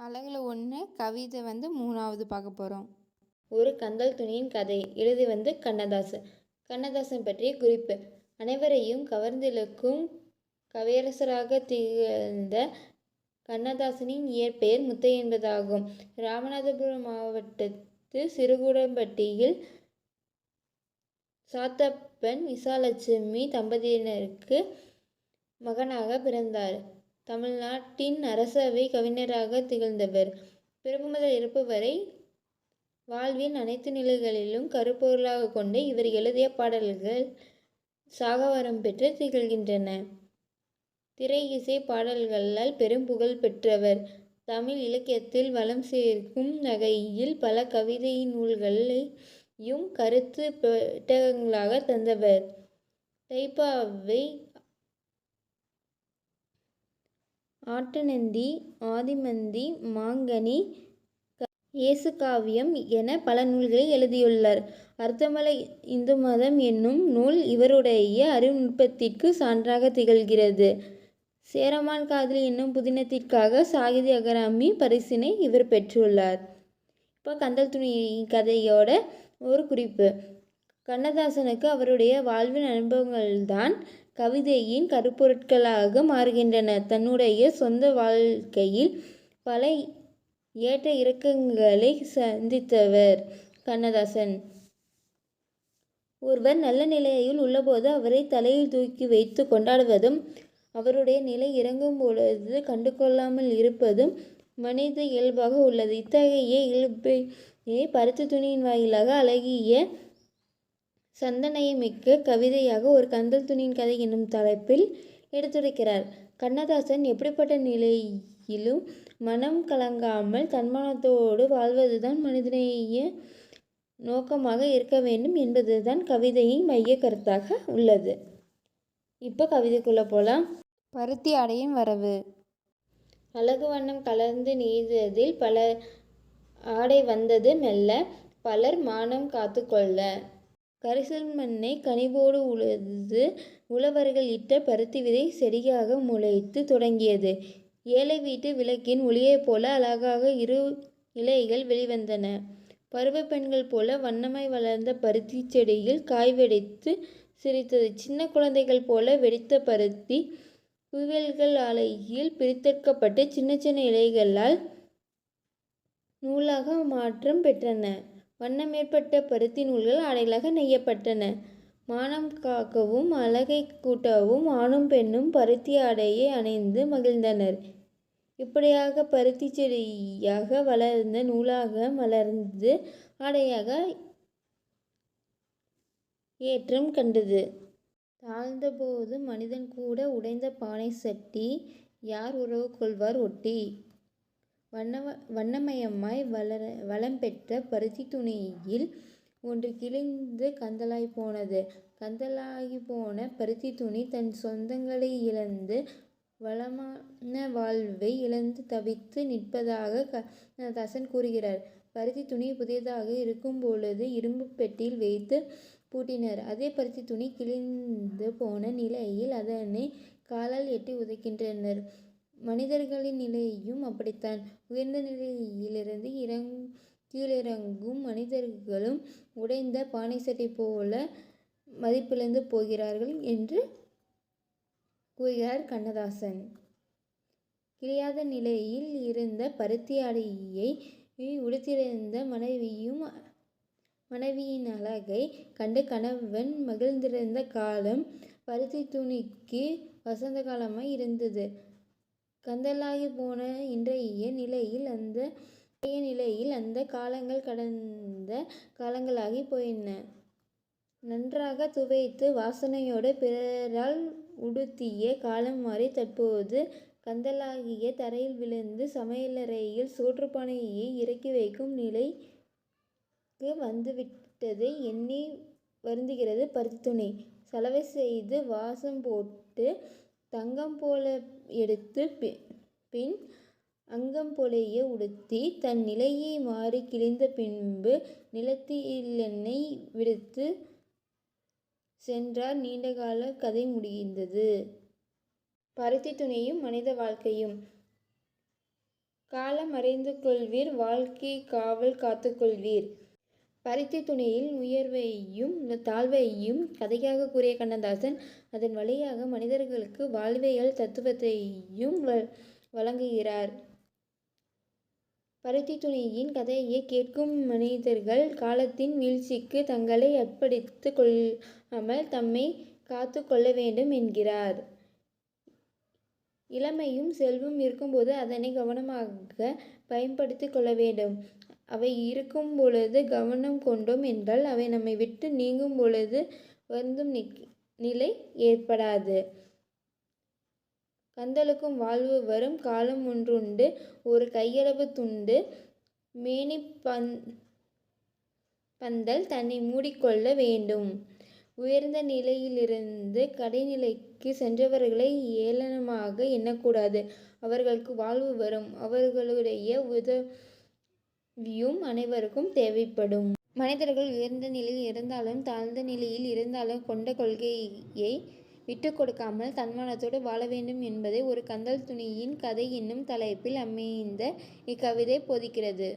அழகில் ஒன்று கவிதை வந்து மூணாவது பார்க்க போகிறோம் ஒரு கந்தல் துணியின் கதை எழுதி வந்து கண்ணதாசன் கண்ணதாசன் பற்றிய குறிப்பு. அனைவரையும் கவர்ந்திழுக்கும் கவியரசராக திகழ்ந்த கண்ணதாசனின் இயற்பெயர் முத்தை என்பதாகும். ராமநாதபுரம் மாவட்டத்து சிறுகுடம்பட்டியில் சாத்தப்பன் விசாலட்சுமி தம்பதியினருக்கு மகனாக பிறந்தார். தமிழ்நாட்டின் அரசவை கவிஞராக திகழ்ந்தவர். பிறப்பு முதல் இறப்பு வரை வாழ்வின் அனைத்து நிலைகளிலும் கருப்பொருளாக கொண்டு இவர் எழுதிய பாடல்கள் சாகவரம் பெற்று திகழ்கின்றன. திரை இசை பாடல்களால் பெரும் புகழ் பெற்றவர். தமிழ் இலக்கியத்தில் வளம் சேர்க்கும் வகையில் பல கவிதை நூல்களையும் கருத்து பெட்டகங்களாக தந்தவர். தைப்பாவை ஆட்டநந்தி ஆதிமந்தி மாங்கனி இயேசுகாவியம் என பல நூல்களை எழுதியுள்ளார். அர்த்தமலை இந்து மதம் என்னும் நூல் இவருடைய அறிவுநுட்பத்திற்கு சான்றாக திகழ்கிறது. சேரமான் காதலி என்னும் புதினத்திற்காக சாகித்ய அகராமி பரிசினை இவர் பெற்றுள்ளார். இப்போ கந்தல் துணி கதையோட ஒரு குறிப்பு. கண்ணதாசனுக்கு அவருடைய வாழ்வின் அனுபவங்கள்தான் கவிதையின் கருப்பொருட்களாக மாறுகின்றன. தன்னுடைய சொந்த வாழ்க்கையில் பல ஏற்ற இறக்கங்களை சந்தித்தவர் கண்ணதாசன். ஒருவர் நல்ல நிலையில் உள்ளபோது அவரை தலையில் தூக்கி வைத்து கொண்டாடுவதும் அவருடைய நிலை இறங்கும் பொழுது கண்டுகொள்ளாமல் இருப்பதும் மனித இயல்பாக உள்ளது. இத்தகைய இயல்பையே பருத்தி துணியின் வாயிலாக அழகிய சந்தனையமிக்க கவிதையாக ஒரு கந்தல் துணியின் கதை என்னும் தலைப்பில் எடுத்துரைக்கிறார். கண்ணதாசன் எப்படிப்பட்ட நிலையிலும் மனம் கலங்காமல் தன்மானத்தோடு வாழ்வதுதான் மனிதநேய நோக்கமாக இருக்க வேண்டும் என்பதுதான் கவிதையின் மைய கருத்தாக உள்ளது. இப்போ கவிதைக்குள்ளே போகலாம் பருத்தி ஆடையின் வரவு. அழகு வண்ணம் கலந்து நெய்ததில் பல ஆடை வந்தது மெல்ல பலர் மானம் காத்து கொள்ள கரிசல் மண்ணை கனிவோடு உழுது உழவர்கள் இட்ட பருத்தி விதை செடியாக முளைத்து தொடங்கியது. ஏழை வீட்டு விளக்கின் ஒளியைப் போல அழகாக இரு இலைகள் வெளிவந்தன. பருவ பெண்கள் போல வண்ணமாய் வளர்ந்த பருத்தி செடியில் காய் வெடித்து சிரித்தது சின்ன குழந்தைகள் போல வெடித்த பருத்தி குவியல்கள் ஆலையில் பிரித்தெடுக்கப்பட்டு சின்ன சின்ன இலைகளால் நூலாக மாற்றம் பெற்றன. வண்ணமேற்பட்ட பருத்தி நூல்கள் ஆடைகளாக நெய்யப்பட்டன. மானம் காக்கவும் அழகை கூட்டவும் ஆணும் பெண்ணும் பருத்தி ஆடையை அணிந்து மகிழ்ந்தனர். இப்படியாக பருத்தி செடியாக வளர்ந்த நூலாக மலர்ந்து ஆடையாக ஏற்றம் கண்டது. தாழ்ந்தபோது மனிதன் கூட உடைந்த பானை சட்டி யார் உறவு கொள்வார் ஒட்டி? வண்ண வண்ணமயமாய் வளர வளம் பெற்ற பருத்தி துணியில் ஒன்று கிழிந்து கந்தலாய் போனது. கந்தலாகி போன பருத்தி துணி தன் சொந்தங்களை இழந்து வளமான வாழ்வை இழந்து தவித்து நிற்பதாக க தசன் கூறுகிறார். பருத்தி துணி புதியதாக இருக்கும் பொழுது இரும்பு பெட்டியில் வைத்து பூட்டினர். அதே பருத்தி துணி கிழிந்து போன நிலையில் அதனை காலால் எட்டி உதைக்கின்றனர். மனிதர்களின் நிலையும் அப்படித்தான். உயர்ந்த நிலையிலிருந்து இறங் கீழிறங்கும் மனிதர்களும் உடைந்த பானை சட்டை போல மதிப்பிழந்து போகிறார்கள் என்று கூறுகிறார் கண்ணதாசன். கிழியாத நிலையில் இருந்த பருத்தி ஆடையை உடுத்திருந்த மனைவியும் மனைவியின் அழகை கண்டு கணவன் மகிழ்ந்திருந்த காலம் பருத்தி துணிக்கு வசந்த காலமாய் இருந்தது. கந்தலாகி போன இன்றைய நிலையில் அந்த இன்றைய நிலையில் அந்த காலங்கள் கடந்த காலங்களாகி போயின. நன்றாக துவைத்து வாசனையோடு பிறரால் உடுத்திய காலம் மாறி தற்போது கந்தலாகிய தரையில் விழுந்து சமையலறையில் சோற்றுப்பானையை இறக்கி வைக்கும் நிலைக்கு வந்துவிட்டதை எண்ணி வருந்துகிறது பருத்தி துணி சலவை செய்து வாசம் போட்டு தங்கம் போல எடுத்து பின் அங்கம் பொழைய உடுத்தி தன் நிலையை மாறி கிழிந்த பின்பு நிலத்திலென்னை விடுத்து சென்றார். நீண்டகால கதை முடிந்தது பருத்தி துணையும் மனித வாழ்க்கையும். காலம் அறிந்து கொள்வீர் வாழ்க்கை காவல் காத்துக்கொள்வீர் பருத்தி துணியில் உயர்வையும் தாழ்வையும் கதையாக கூறிய கண்ணதாசன் அதன் வழியாக மனிதர்களுக்கு வாழ்வியல் தத்துவத்தையும் வ- வழங்குகிறார். பருத்தி துணியின் கதையை கேட்கும் மனிதர்கள் காலத்தின் வீழ்ச்சிக்கு தங்களை அர்ப்பணித்து கொள்ளாமல் தம்மை காத்து கொள்ள வேண்டும் என்கிறார். இளமையும் செல்வம் இருக்கும்போது அதனை கவனமாக பயன்படுத்தி கொள்ள வேண்டும். அவை இருக்கும் பொழுது கவனம் கொண்டோம் என்றால் அவை நம்மை விட்டு நீங்கும் பொழுது வருந்தும் நிலை ஏற்படாது. கந்தலுக்கும் வாழ்வு வரும். காலம் ஒன்றுண்டு. ஒரு கையளவு துண்டு. மேனி பந் பந்தல் தன்னை மூடிக்கொள்ள வேண்டும். உயர்ந்த நிலையிலிருந்து கடைநிலைக்கு சென்றவர்களை ஏளனமாக எண்ணக்கூடாது. அவர்களுக்கு வாழ்வு வரும். அவர்களுடைய உத வியூம் அனைவருக்கும் தேவைப்படும். மனிதர்கள் உயர்ந்த நிலையில் இருந்தாலும் தாழ்ந்த நிலையில் இருந்தாலும் கொண்ட கொள்கையை விட்டு கொடுக்காமல் தன்மானத்தோடு வாழ வேண்டும் என்பதை ஒரு கந்தல் துணியின் கதை என்னும் தலைப்பில் அமைந்த இக்கவிதை போதிக்கிறது.